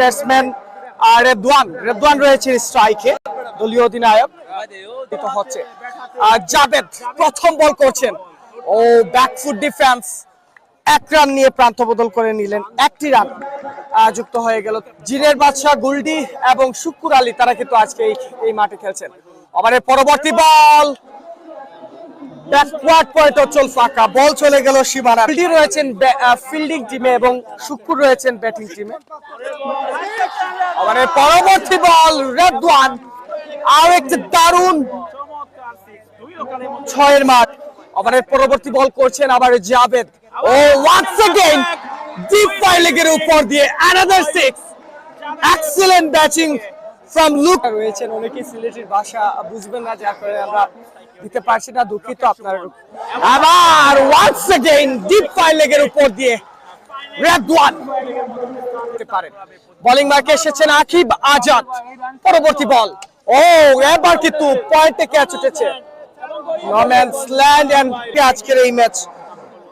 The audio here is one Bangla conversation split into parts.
ব্যাটসম্যান রেদওয়ান রেদওয়ান রয়েছে স্ট্রাইকে, দলীয় অধিনায়ক। হচ্ছে জাবেদ প্রথম বল করছেন। ও ব্যাকফুট ডিফেন্স এক রান নিয়ে প্রান্ত বদল করে নিলেন, একটি রান যুক্ত হয়ে গেল। জিনের বাদশাহ গুলডি এবং শুক্কুর আলী, তারা কিন্তু আজকে এই মাঠে খেলছেন। ওভারের পরবর্তী বল। ফাঁকা, বল চলে গেল সীমানা। রয়েছেন ফিল্ডিং টিমে এবং শুক্কুর রয়েছেন ব্যাটিং টিমে ওভারের পরবর্তী বল রেদওয়ান আর একটি দারুণ ছয়ের মাঠ ওভারের পরবর্তী বল করছেন আবার জাবেদ ও ওয়ান্স अगेन ডিপ ফাইলেগের উপর দিয়ে another six excellent batting from look রয়েছেন অনেকেই সিলেটের ভাষা বুঝবেন না যার কারণে আমরা দিতে পারছি না দুঃখিত আপনার আবার ওয়ান্স अगेन ডিপ ফাইলেগের উপর দিয়ে রেদওয়ান করতে পারেন। বোলিং মার্কে এসেছেন আকিব আজাদ। পরবর্তী বল। ও, এবার কিন্তু পয়েন্টে ক্যাচ উঠেছে। এই ম্যাচ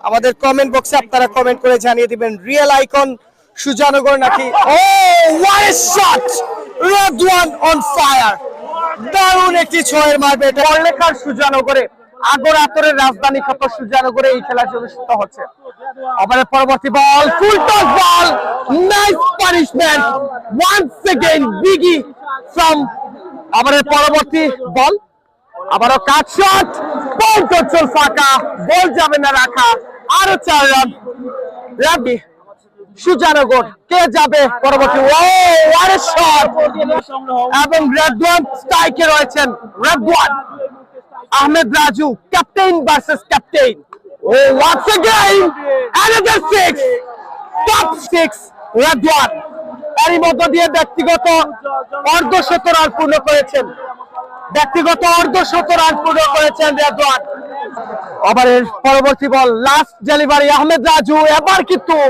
আমাদের কমেন্ট বক্সে আপনারা কমেন্ট করে জানিয়ে দিবেন রিয়েল আইকন সুজানগর নাকি। Oh what shot on fire দারুণ একটি ছয়ের মারবে এটা। সুজানগরে। আগর আতরের রাজধানী খ্যাত সুজানগরে এই খেলাটি অনুষ্ঠিত হচ্ছে আবার পরবর্তী ball, full toss ball. Nice punishment once again biggie from আবার পরবর্তী বল। আবারও কাট শট বল চল ফাঁকা, বল যাবে না রাখা। আরও চার রান রাবি সুজানগর কে যাবে পরবর্তী? ও ওয়ার শট এবং রেদওয়ান স্ট্রাইকে রয়েছেন Redwan Ahmed Raju captain versus captain Oh, once again, another six. Top six, Radwan. এরই মধ্য দিয়ে ব্যক্তিগত অর্ধশত রান পূর্ণ করেছেন ব্যক্তিগত অর্ধশত রান পূর্ণ করেছেন রেদওয়ান আবার পরবর্তী ball last delivery Ahmed Raju এবার কিন্তু